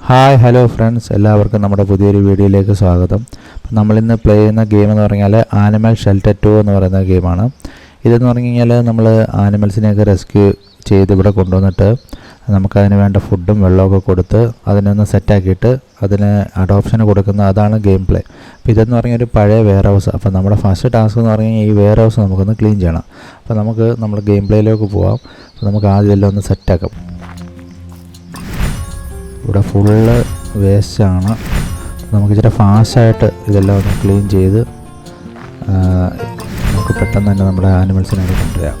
Hi hello friends എല്ലാവർക്കും നമ്മുടെ പുതിയൊരു വീഡിയോയിലേക്ക് സ്വാഗതം. നമ്മളിന്ന് പ്ലേ ചെയ്യുന്ന ഗെയിം എന്ന് പറഞ്ഞാൽ ആനിമൽ ഷെൽട്ടർ ടു എന്ന് പറയുന്ന ഗെയിമാണ് ഇതെന്ന് പറഞ്ഞു കഴിഞ്ഞാൽ നമ്മൾ ആനിമൽസിനെയൊക്കെ റെസ്ക്യൂ ചെയ്ത് ഇവിടെ കൊണ്ടുവന്നിട്ട് നമുക്കതിന് വേണ്ട ഫുഡും വെള്ളമൊക്കെ കൊടുത്ത് അതിനൊന്ന് സെറ്റാക്കിയിട്ട് അതിന് അഡോപ്ഷന് കൊടുക്കുന്ന അതാണ് ഗെയിം പ്ലേ അപ്പോൾ ഇതെന്ന് പറഞ്ഞാൽ ഒരു പഴയ വെയർ ഹൗസ് അപ്പോൾ നമ്മുടെ ഫസ്റ്റ് ടാസ്ക് എന്ന് പറഞ്ഞു കഴിഞ്ഞാൽ ഈ വെയർ ഹൗസ് നമുക്കൊന്ന് ക്ലീൻ ചെയ്യണം. അപ്പോൾ നമുക്ക് നമ്മൾ ഗെയിം പ്ലേയിലേക്ക് പോവാം. അപ്പോൾ നമുക്ക് ആദ്യം എല്ലാം ഒന്ന് സെറ്റാക്കാം ഇവിടെ ഫുള്ള് വേസ്റ്റാണ് നമുക്ക് ഇച്ചിരി ഫാസ്റ്റായിട്ട് ഇതെല്ലാം ഒന്ന് ക്ലീൻ ചെയ്ത് നമുക്ക് പെട്ടെന്ന് തന്നെ നമ്മുടെ ആനിമൽസിനെ കൊണ്ടുവരാം.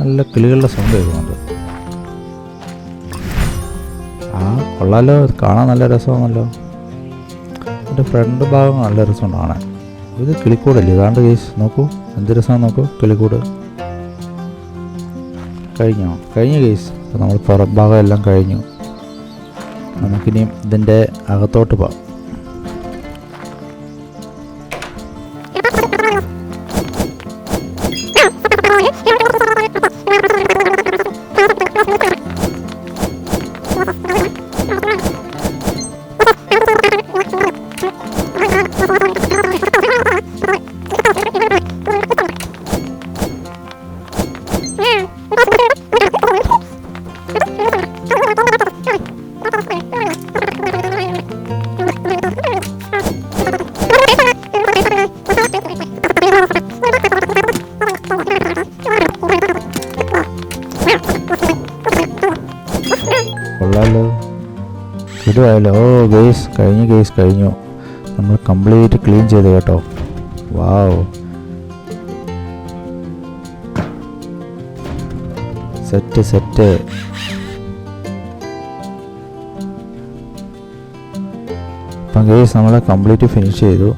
നല്ല കിളികളുടെ സൗണ്ട് കേൾക്കുന്നുണ്ട്. ആ കൊള്ളാലോ കാണാൻ നല്ല രസമാണല്ലോ. എന്റെ ഫ്രണ്ട് ഭാഗം നല്ല രസമാണ് കാണാൻ ഇത് കിളിക്കൂടല്ലേ? ഇതാണ്ട് കേസ് നോക്കൂ. എന്ത് രസമാണ് നോക്കൂ കിളിക്കൂട്. കഴിഞ്ഞോ? കഴിഞ്ഞ കേസ് നമ്മൾ പുറം ഭാഗം എല്ലാം കഴിഞ്ഞു. നമുക്കിനിയും ഇതിന്റെ അകത്തോട്ട് പോകാം. കൊള്ളാലോ. ഇടുവായല്ലോ ഓ ഗേസ് കഴിഞ്ഞു ഗേസ് കഴിഞ്ഞു. നമ്മൾ കംപ്ലീറ്റ് ക്ലീൻ ചെയ്ത് കേട്ടോ. വാവ് സെറ്റ് സെറ്റ് അപ്പം ഗേസ് നമ്മൾ കംപ്ലീറ്റ് ഫിനിഷ് ചെയ്തു.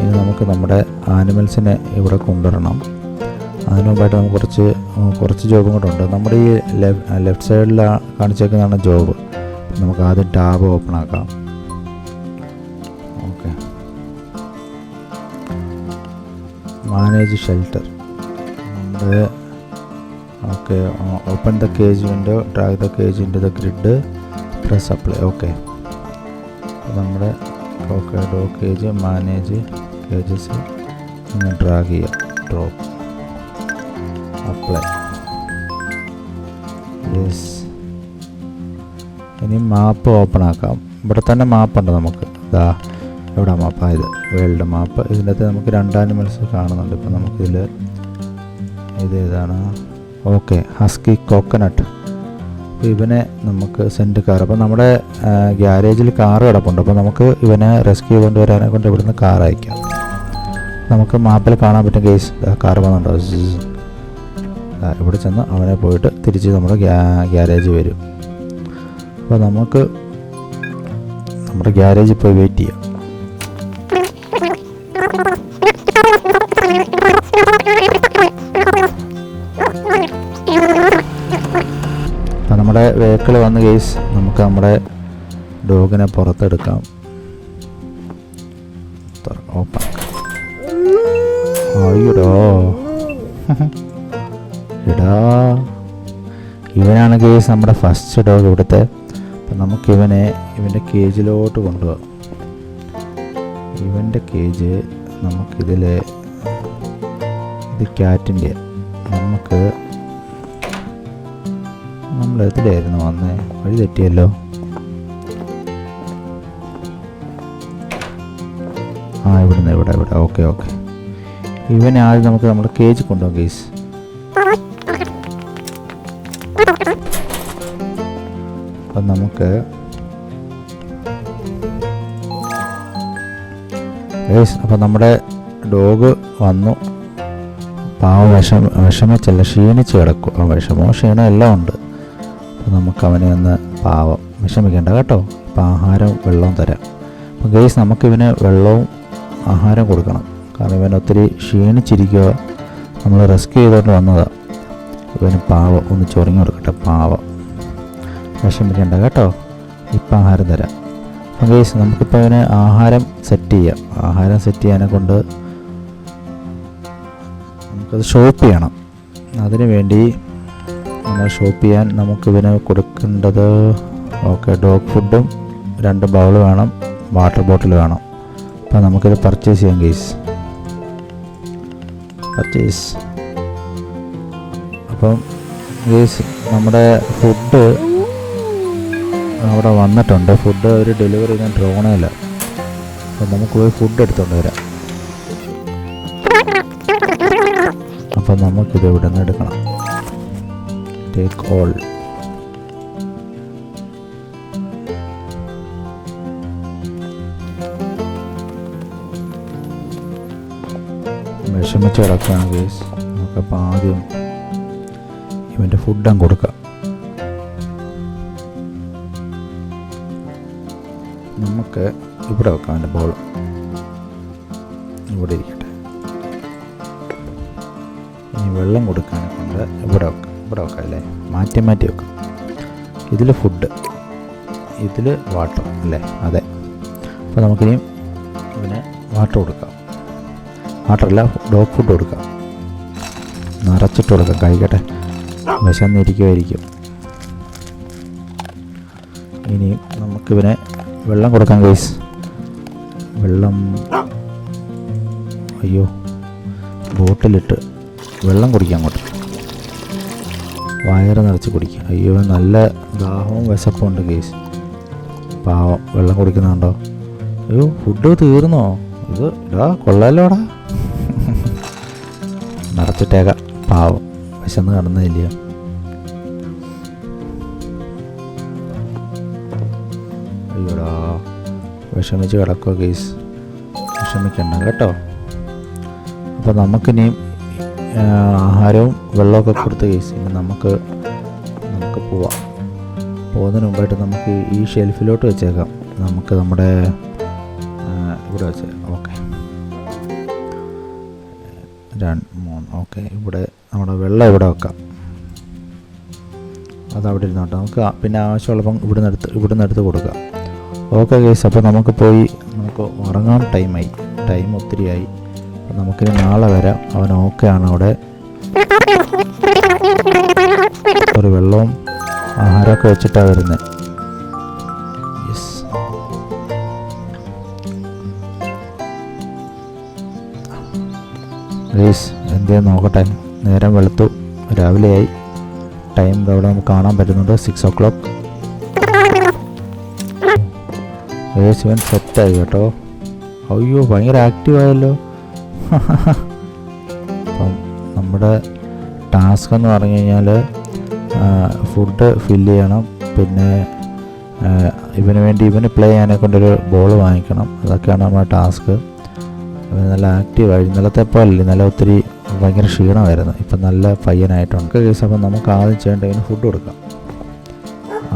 ഇനി നമുക്ക് നമ്മുടെ ആനിമൽസിനെ ഇവിടെ കൊണ്ടുവരണം. അതിന് മുമ്പായിട്ട് നമുക്ക് കുറച്ച് കുറച്ച് ജോബും കൂടെ ഉണ്ട്. നമ്മുടെ ഈ ലെഫ്റ്റ് സൈഡിൽ കാണിച്ചേക്കുന്നതാണ് ജോബ് നമുക്ക് ആദ്യം ടാബ് ഓപ്പൺ ആക്കാം. ഓക്കെ മാനേജ് ഷെൽട്ടർ നമ്മുടെ okay open the cage window drag the cage in the grid press apply okay നമ്മുടെ okay do cage manage cages drag ചെയ്യാം. ഡ്രോപ്പ് അപ്ലൈ യെസ് ഇനി മാപ്പ് ഓപ്പൺ ആക്കാം. ഇവിടെ തന്നെ മാപ്പുണ്ട് നമുക്ക്. ഇതാ എവിടെ ഇത് വേൾഡ് മാപ്പ് ഇതിന്റെ അകത്ത് നമുക്ക് രണ്ട് ആനിമൽസ് കാണുന്നുണ്ട്. ഇപ്പം നമുക്കിതിൽ ഇത് ഏതാണ്? ഓക്കെ ഹസ്കി കോക്കനട്ട് അപ്പോൾ ഇവനെ നമുക്ക് സെന്റ് കാർ അപ്പോൾ നമ്മുടെ ഗ്യാരേജിൽ കാർ കിടപ്പുണ്ട്. അപ്പോൾ നമുക്ക് ഇവനെ റെസ്ക്യൂ കൊണ്ടുവരാനെ കൊണ്ട് ഇവിടുന്ന് കാർ അയക്കാം. നമുക്ക് മാപ്പിൽ കാണാൻ പറ്റും കേസ് കാർ വന്നുണ്ടോ ഇവിടെ ചെന്ന് അവനെ പോയിട്ട് തിരിച്ച് നമ്മുടെ ഗ്യാരേജ് വരും. അപ്പോൾ നമുക്ക് നമ്മുടെ ഗ്യാരേജിൽ പോയി വെയിറ്റ് ചെയ്യാം. നമ്മുടെ വെഹിക്കിൾ വന്ന് കേസ് നമുക്ക് നമ്മുടെ ഡോഗിനെ പുറത്തെടുക്കാം. ഓപ്പൺ അയ്യോടോ. എടാ. ഇവനാണ് കേസ് നമ്മുടെ ഫസ്റ്റ് ഡോഗ് ഇവിടുത്തെ. അപ്പം നമുക്കിവനെ ഇവന്റെ കേജിലോട്ട് കൊണ്ടുപോകാം ഇവന്റെ കേജ് നമുക്കിതിൽ ഇത് ക്യാറ്റിന്റെ നമുക്ക് നമ്മൾ എതിലായിരുന്നു വന്ന്. വഴി തെറ്റിയല്ലോ. ആ ഇവിടുന്ന് ഇവിടെ ഇവിടെ. Okay okay. ഇവനെ ആദ്യം നമുക്ക് നമ്മുടെ കേജ് കൊണ്ടുപോകാം കേസ് അപ്പം നമുക്ക് അപ്പം നമ്മുടെ ഡോഗ് വന്നു. പാവം വിഷം വിഷമിച്ചല്ല ക്ഷീണിച്ച് കിടക്കും. ആ വിഷമോ ക്ഷീണോ എല്ലാം ഉണ്ട്. അപ്പം നമുക്ക് അവനെ ഒന്ന് പാവം വിഷമിക്കേണ്ട കേട്ടോ. ഇപ്പം ആഹാരവും വെള്ളവും തരാം. അപ്പം ഗൈസ് നമുക്കിവന് വെള്ളവും ആഹാരം കൊടുക്കണം. കാരണം ഇവൻ ഒത്തിരി ക്ഷീണിച്ചിരിക്കുക നമ്മൾ റെസ്ക്യൂ ചെയ്തുകൊണ്ട് വന്നതാണ് ഇവന് പാവം ഒന്ന് ചൊറിഞ്ഞു കൊടുക്കട്ടെ പാവം. വിഷമിക്കണ്ട കേട്ടോ? ഇപ്പം ആഹാരം തരാം. അപ്പം കേസ് നമുക്കിപ്പോൾ അവന് ആഹാരം സെറ്റ് ചെയ്യാം. ആഹാരം സെറ്റ് ചെയ്യാനെ കൊണ്ട് നമുക്കത് ഷോപ്പ് ചെയ്യണം. അതിനു വേണ്ടി നമ്മൾ ഷോപ്പ് ചെയ്യാൻ നമുക്ക് ഇവന് കൊടുക്കേണ്ടത് ഓക്കെ ഡോഗ് ഫുഡും രണ്ട് ബൗൾ വേണം വാട്ടർ ബോട്ടിൽ വേണം. അപ്പോൾ നമുക്കിത് പർച്ചേസ് ചെയ്യാം കേസ് പർച്ചേസ് അപ്പം ഗേസ് നമ്മുടെ ഫുഡ് അവിടെ വന്നിട്ടുണ്ട്. ഫുഡ് അവർ ഡെലിവറി ചെയ്യാൻ ഡ്രോണേല അപ്പം നമുക്ക് പോയി ഫുഡ് എടുത്തുകൊണ്ട് വരാം. അപ്പം നമുക്കിത് ഇവിടെ നിന്ന് എടുക്കണം. ടേക്ക് ഓൾ വിഷമിച്ച് കിടക്കുകയാണ് കേസ് നമുക്കപ്പോൾ ആദ്യം ഇവന്റെ ഫുഡും കൊടുക്കാം. നമുക്ക് ഇവിടെ വെക്കാം അവന്റെ ബോൾ. ഇവിടെ ഇരിക്കട്ടെ. ഇനി വെള്ളം കൊടുക്കാൻ കൊണ്ട് ഇവിടെ വെക്കാം ഇവിടെ വെക്കാം അല്ലേ? മാറ്റി മാറ്റി വെക്കാം. ഇതിൽ ഫുഡ് ഇതിൽ വാട്ടർ അല്ലേ? അതെ. അപ്പോൾ നമുക്കിനി ഇവന് വാട്ടർ കൊടുക്കാം. വാട്ടറല്ല ഡോഗ് ഫുഡ് കൊടുക്കാം. നിറച്ചിട്ട് കൊടുക്കാം. കഴിക്കട്ടെ. വിശന്നിരിക്കുമായിരിക്കും ഇനി നമുക്കിവനെ വെള്ളം കൊടുക്കാം ഗൈസ് വെള്ളം. അയ്യോ ബോട്ടിലിട്ട് വെള്ളം കുടിക്കാം അങ്ങോട്ട്. വയറ് നിറച്ച് കുടിക്കാം. അയ്യോ നല്ല ദാഹവും വിശപ്പും ഉണ്ട് ഗൈസ് പാവം വെള്ളം കുടിക്കുന്നുണ്ടോ? അയ്യോ ഫുഡ് തീർന്നോ? ഇത് ഇടാ കൊള്ളാലോടാ. നിറച്ചിട്ടേക്കാം. പാവം വിശന്ന് കിടന്നില്ല വിഷമിച്ച് കിടക്കുക ഗെയ്സ് വിഷമിക്കണ്ട കേട്ടോ. അപ്പോൾ നമുക്കിനിയും ആഹാരവും വെള്ളമൊക്കെ കൊടുത്ത് ഗെയ്സ് ഇനി നമുക്ക് നമുക്ക് പോവാം. പോകുന്നതിന് മുമ്പായിട്ട് നമുക്ക് ഈ ഷെൽഫിലോട്ട് വെച്ചേക്കാം. നമുക്ക് നമ്മുടെ ഇവിടെ വെച്ചേക്കാം ഓക്കെ. രണ്ട് മൂന്ന് ഓക്കെ. ഇവിടെ നമ്മുടെ വെള്ളം ഇവിടെ വെക്കാം. അത് അവിടെ ഇരുന്നോട്ടെ. നമുക്ക് പിന്നെ ആവശ്യമുള്ളപ്പം ഇവിടുന്ന് എടുത്ത് ഇവിടുന്ന് എടുത്ത് കൊടുക്കാം. ഓക്കെ ഗൈസ് അപ്പോൾ നമുക്ക് പോയി നമുക്ക് ഉറങ്ങാൻ ടൈമായി ടൈം ഒത്തിരിയായി. അപ്പം നമുക്കിനി നാളെ വരാം. അവൻ ഓക്കെ ആണ് അവിടെ. ഒരു വെള്ളവും ആഹാരമൊക്കെ വെച്ചിട്ടാണ് വരുന്നത് യെസ് ഗേസ് എന്തേ നോക്കട്ടെ? നേരം വെളുത്തു. രാവിലെയായി. ടൈം അവിടെ നമുക്ക് കാണാൻ പറ്റുന്നുണ്ട്. സിക്സ് ഓ ക്ലോക്ക് ഗേസ് ഇവൻ സെറ്റായി കേട്ടോ. അയ്യോ ഭയങ്കര ആക്റ്റീവ് ആയല്ലോ. അപ്പം നമ്മുടെ ടാസ്ക് എന്ന് പറഞ്ഞു കഴിഞ്ഞാൽ ഫുഡ് ഫില്ല് ചെയ്യണം. പിന്നെ ഇവന് വേണ്ടി ഇവന് പ്ലേ ചെയ്യാനെ കൊണ്ടൊരു ബോൾ വാങ്ങിക്കണം. അതൊക്കെയാണ് നമ്മുടെ ടാസ്ക് അവൻ നല്ല ആക്റ്റീവായി ഇന്നലത്തെ പോലെ ഇന്നലെ ഒത്തിരി ഭയങ്കര ക്ഷീണമായിരുന്നു. ഇപ്പം നല്ല പയ്യനായിട്ടുണ്ട്. കേസ് അപ്പം നമുക്ക് ആദ്യം ചെയ്യേണ്ട ഇവന് ഫുഡ് കൊടുക്കാം.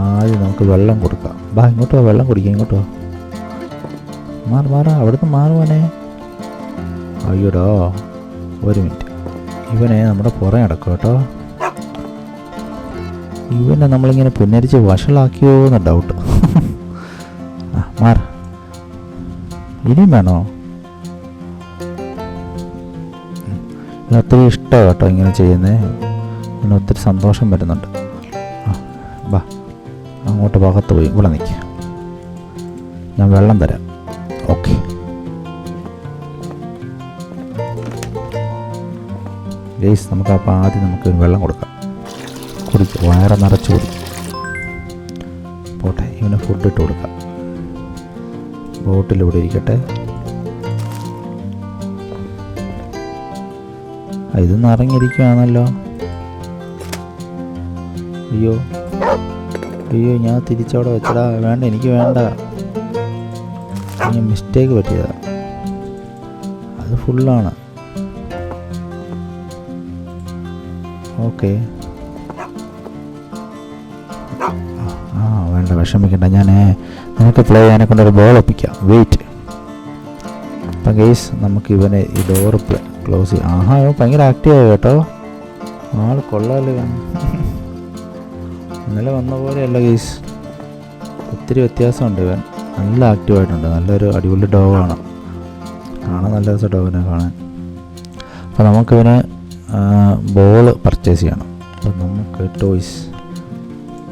ആദ്യം നമുക്ക് വെള്ളം കൊടുക്കാം. ബാ ഇങ്ങോട്ട് വെള്ളം കുടിക്കാം ഇങ്ങോട്ട് മാറി മാറാ. അവിടുന്ന് മാറുവാനേ അയ്യോടോ ഒരു മിനിറ്റ് ഇവനെ നമ്മുടെ പുറം അടക്കും കേട്ടോ. ഇവനെ നമ്മളിങ്ങനെ പുന്നരിച്ച് വഷളാക്കിയോ എന്ന ഡൗട്ട് ആ മാറ. ഇനിയും വേണോ? ഒത്തിരി ഇഷ്ടമാണ് കേട്ടോ ഇങ്ങനെ ചെയ്യുന്നത് ഇതിന് ഒത്തിരി സന്തോഷം വരുന്നുണ്ട്. ആ ബാ. അങ്ങോട്ട് ഭാഗത്ത് പോയി. ഇവിടെ നിൽക്കുക ഞാൻ വെള്ളം തരാം. ഓക്കെ ഗേസ് നമുക്ക് അപ്പോൾ ആദ്യം നമുക്ക് വെള്ളം കൊടുക്കാം. കുടിക്കുക വയറ നിറച്ച് കുടിക്കും പോട്ടെ ഇവന് ഫുഡ് ഇട്ട് കൊടുക്കാം. ബോട്ടിൽ ഇവിടെ ഇരിക്കട്ടെ. ഇത് നിറഞ്ഞിരിക്കുകയാണല്ലോ അയ്യോ. അയ്യോ ഞാൻ തിരിച്ചവിടെ വെച്ചടാ. വേണ്ട എനിക്ക് വേണ്ട. ഞാൻ മിസ്റ്റേക്ക് പറ്റിയതാണ് അത് ഫുള്ളാണ് ഓക്കെ ആ വേണ്ട വിഷമിക്കണ്ട. ഞാൻ നിനക്ക് പ്ലേ ചെയ്യാനെ കൊണ്ടൊരു ബോൾ ഒപ്പിക്കാം. വെയിറ്റ് അപ്പം ഗെയ്സ് നമുക്ക് ഇവനെ ഈ ഡോർ ക്ലോസ് ചെയ്യാം. ആഹാ ഇവൻ ഭയങ്കര ആക്റ്റീവായി കേട്ടോ. ആൾ കൊള്ളാമല്ലോ ഇന്നലെ വന്ന പോലെയല്ല ഗെയ്സ് ഒത്തിരി വ്യത്യാസമുണ്ട് ഇവൻ. നല്ല ആക്റ്റീവായിട്ടുണ്ട് നല്ലൊരു അടിപൊളി ഡോഗാണ് കാണാൻ നല്ല രസം ഡോഗിനെ കാണാൻ. അപ്പോൾ നമുക്കിവന് ബോൾ പർച്ചേസ് ചെയ്യണം. അപ്പോൾ നമുക്ക് ടോയ്സ്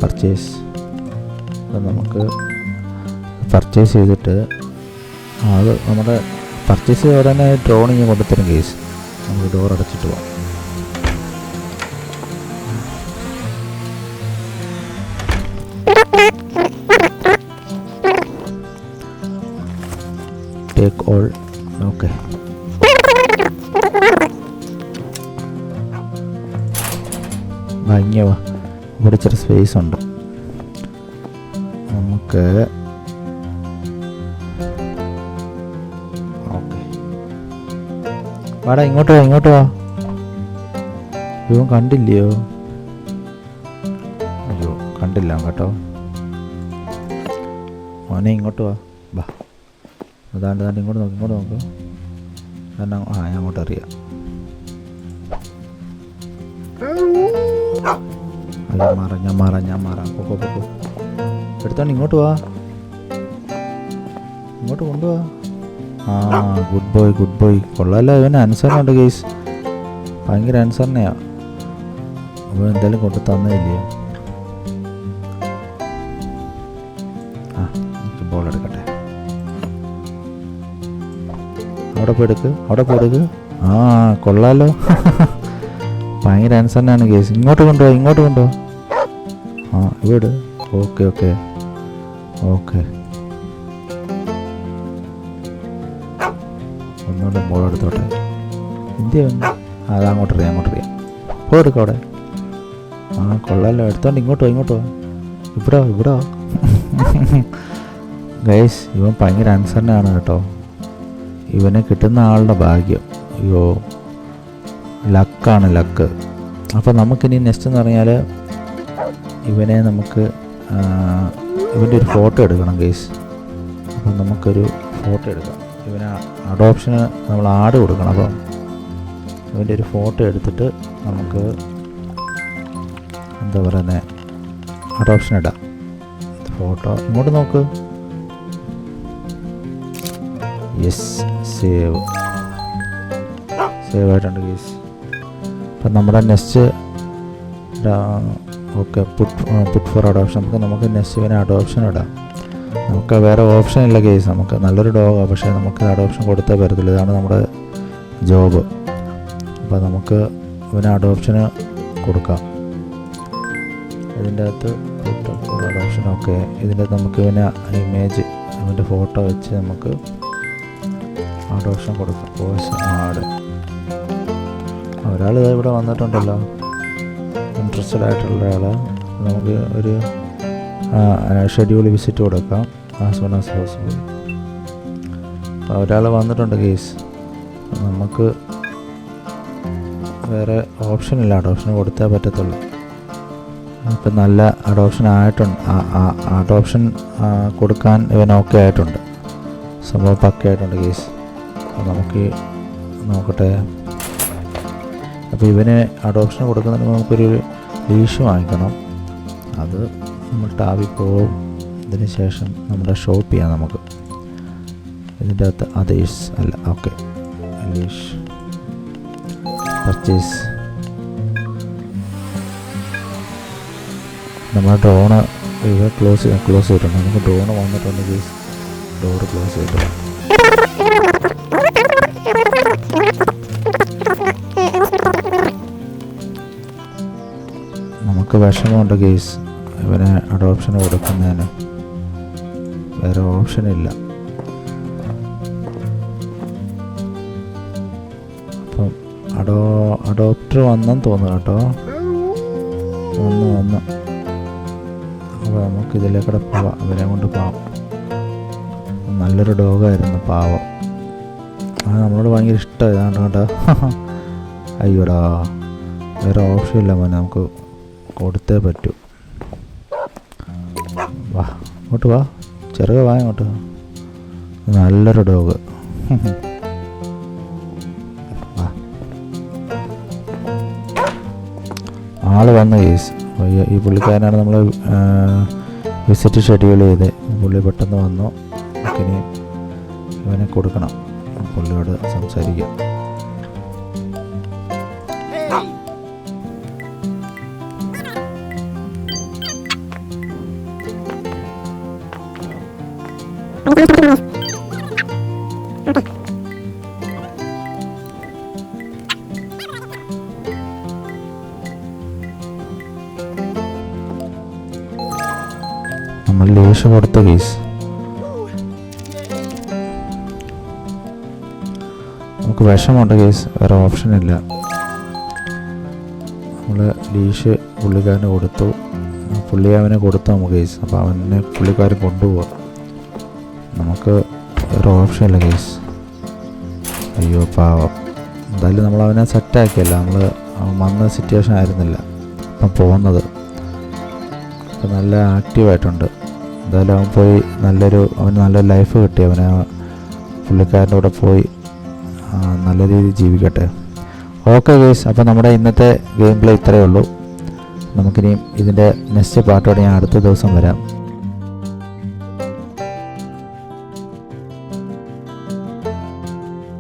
പർച്ചേസ് അപ്പോൾ നമുക്ക് പർച്ചേസ് ചെയ്തിട്ട് അത് നമ്മുടെ പർച്ചേസ് ചെയ്ത് ഉടനെ ഡ്രോണിങ് കൊണ്ടുത്തരും കേസ് നമുക്ക് ഡോർ അടച്ചിട്ട് പോവാം. ഭംഗിയവ ഇവിടെ ഇച്ചിരി സ്പേസ് ഉണ്ട്. നമുക്ക് വാടാ ഇങ്ങോട്ട് വാ ഇങ്ങോട്ട് വാ. ഇവൻ കണ്ടില്ലയോ? അയ്യോ കണ്ടില്ല കേട്ടോ. മോനെ ഇങ്ങോട്ട് വാ. ബാ. അതാണ്ട് താണ്ട് ഇങ്ങോട്ട് നോക്കി ഇങ്ങോട്ട് നോക്ക്. കാരണം ആ അങ്ങോട്ട് അറിയാം അല്ല ഞാൻ മാറാം ഞാൻ മാറാം. പൊക്കോ പൊക്കോ എടുത്തോണ്ട് ഇങ്ങോട്ട് വാ. ഇങ്ങോട്ട് കൊണ്ടുവാ. ആ ഗുഡ് ബോയ് ഗുഡ് ബോയ് കൊള്ളാമല്ലോ ഇവന് അനുസരണമുണ്ട് കേസ് ഭയങ്കര അനുസരണയാ അപ്പോൾ എന്തായാലും കൊണ്ട് തന്നില്ലയോ ആ ബോൾ എടുക്കട്ടെ. അവിടെ പോയി എടുക്ക് അവിടെ പോയി എടുക്ക്. ആ കൊള്ളാലോ. ഭയങ്കര അനുസരണയാണ് കേസ്. ഇങ്ങോട്ട് കൊണ്ടുപോ ഇങ്ങോട്ട് കൊണ്ടുപോ ആ ഇവിടെ. Okay okay. ഓക്കെ. ഒന്നുകൊണ്ട് ബോൾ എടുത്തോട്ടെ ഇന്ത്യ അത് അങ്ങോട്ട് അറിയാം അങ്ങോട്ട് അറിയാം പോ എടുക്കാം അവിടെ. ആ കൊള്ളാലോ. എടുത്തോണ്ട് ഇങ്ങോട്ട് ഇങ്ങോട്ടോ ഇവിടോ ഇവിടെ. ഗൈസ് ഇവൻ ഭയങ്കര അനുസരണയാണ് കേട്ടോ. ഇവനെ കിട്ടുന്ന ആളുടെ ഭാഗ്യം. അയ്യോ. ലക്കാണ് ലക്ക്. അപ്പോൾ നമുക്കിനി നെക്സ്റ്റ് എന്ന് പറഞ്ഞാൽ ഇവനെ നമുക്ക് ഇവന്റെ ഒരു ഫോട്ടോ എടുക്കണം ഗേസ് അപ്പം നമുക്കൊരു ഫോട്ടോ എടുക്കാം. ഇവന് അഡോപ്ഷന് നമ്മൾ ആഡ് കൊടുക്കണം. അപ്പം ഇവന്റെ ഒരു ഫോട്ടോ എടുത്തിട്ട് നമുക്ക് എന്താ പറയുന്നത് അഡോപ്ഷൻ ഇടാം. ഫോട്ടോ ഇങ്ങോട്ട് നോക്ക്. യെസ് സേവ് സേവ് ആയിട്ടുണ്ട് ഗീസ് അപ്പം നമ്മുടെ nest okay put put for adoption നമുക്ക് നമുക്ക് നെസ്റ്റിവിനെ അഡോപ്ഷൻ ഇടാം. നമുക്ക് വേറെ ഓപ്ഷൻ ഇല്ല കേസ് നമുക്ക് നല്ലൊരു ഡോഗാണ് പക്ഷേ നമുക്ക് അഡോപ്ഷൻ കൊടുത്തേ പറ്റത്തില്ല ഇതാണ് നമ്മുടെ ജോബ് അപ്പോൾ നമുക്ക് ഇവന് അഡോപ്ഷന് കൊടുക്കാം. ഇതിന്റെ അകത്ത് അഡോപ്ഷൻ ഓക്കെ. ഇതിന്റെ നമുക്ക് ഇവന് ഇമേജ് ഇവന്റെ ഫോട്ടോ വെച്ച് നമുക്ക് അഡോപ്ഷൻ കൊടുക്കാം. പോസ് ആഡ് ഒരാൾ ഇവിടെ വന്നിട്ടുണ്ടല്ലോ. ഇൻട്രസ്റ്റഡ് ആയിട്ടുള്ള ഒരാൾ നമുക്ക് ഒരു ഷെഡ്യൂൾ വിസിറ്റ് കൊടുക്കാം. ആസ് സൂൺ ആസ് പോസിബിൾ ഒരാൾ വന്നിട്ടുണ്ട് കേസ് നമുക്ക് വേറെ ഓപ്ഷൻ ഇല്ല. അഡോപ്ഷൻ കൊടുത്തേ പറ്റത്തുള്ളൂ. ഇപ്പം നല്ല അഡോപ്ഷൻ ആയിട്ടുണ്ട്. അഡോപ്ഷൻ കൊടുക്കാൻ ഇവൻ ഓക്കെ ആയിട്ടുണ്ട്. സംഭവം പക്കയായിട്ടുണ്ട് കേസ് നമുക്ക് നോക്കട്ടെ. അപ്പോൾ ഇവന് അഡോപ്ഷൻ കൊടുക്കുന്നതിന് നമുക്കൊരു ലീഷ് വാങ്ങിക്കണം. അത് നമ്മൾ ടാബിൽ പോവും അതിന് ശേഷം നമ്മുടെ ഷോപ്പ് ചെയ്യാം നമുക്ക്. ഇതിന്റെ അകത്ത് അതേഴ്സ് അല്ല ഓക്കെ ലീഷ് പർച്ചേസ് നമ്മുടെ ഡ്രോണ് ഇവ ക്ലോസ് ചെയ്യാം ക്ലോസ് ചെയ്തിട്ടുണ്ട്. നമുക്ക് ഡ്രോണ് വന്നിട്ടുണ്ടെങ്കിൽ ഡോർ ക്ലോസ് ചെയ്തിട്ടുണ്ട്. നമുക്ക് വിഷമമുണ്ട് കേസ് ഇവനെ അഡോപ്ഷൻ കൊടുക്കുന്നതിന്. വേറെ ഓപ്ഷൻ ഇല്ല. അപ്പം അഡോ അഡോപ്റ്റർ വന്നെന്ന് തോന്നുന്നു കേട്ടോ. വന്ന് വന്ന്. അപ്പോൾ നമുക്ക് ഇതിലേക്കൂടെ പോവാം. ഇവരെ കൊണ്ട് പോവാം. നല്ലൊരു ഡോഗായിരുന്നു പാവം. ആ നമ്മളോട് ഭയങ്കര ഇഷ്ടമാണ് കേട്ടോ. അയ്യോടാ. വേറെ ഓപ്ഷൻ ഇല്ല മോനെ നമുക്ക്. കൊടുത്തേ പറ്റൂ. വാ ഇങ്ങോട്ട് വാ. ചെറുക വാ ഇങ്ങോട്ട്. നല്ലൊരു ഡോഗ്. ആൾ വന്ന കേസ് ഈ പുള്ളിക്കാരനാണ് നമ്മൾ വിസിറ്റ് ഷെഡ്യൂൾ ചെയ്ത്. പുള്ളി പെട്ടെന്ന് വന്നു. ഇനി ഇവനെ കൊടുക്കണം. പുള്ളിയോട് സംസാരിക്കാം. നമ്മൾ ലേശം കൊടുത്ത കേസ് നമുക്ക് വിഷമുണ്ട് കേസ് വേറെ ഓപ്ഷൻ ഇല്ല. നമ്മൾ ലീഷ് പുള്ളിക്കാരന് കൊടുത്തു. പുള്ളി അവനെ കൊടുത്തു നമുക്ക് കേസ് അപ്പോൾ അവനെ പുള്ളിക്കാരൻ കൊണ്ടുപോവാം. നമുക്ക് വേറെ ഓപ്ഷൻ ഇല്ല കേസ് അയ്യോ പാവം. എന്തായാലും നമ്മൾ അവനെ സെറ്റാക്കിയല്ല നമ്മൾ വന്ന സിറ്റുവേഷൻ ആയിരുന്നില്ല. അപ്പം പോകുന്നത്. ഇപ്പം നല്ല ആക്റ്റീവായിട്ടുണ്ട് എന്തായാലും അവൻ പോയി നല്ലൊരു അവന് നല്ലൊരു ലൈഫ് കിട്ടി. അവനെ പുള്ളിക്കാരന്റെ കൂടെ പോയി നല്ല രീതിയിൽ ജീവിക്കട്ടെ. ഓക്കെ ഗേസ് അപ്പോൾ നമ്മുടെ ഇന്നത്തെ ഗെയിം പ്ലേ ഇത്രയേ ഉള്ളൂ. നമുക്കിനിയും ഇതിന്റെ നെക്സ്റ്റ് പാർട്ടോടെ ഞാൻ അടുത്ത ദിവസം വരാം.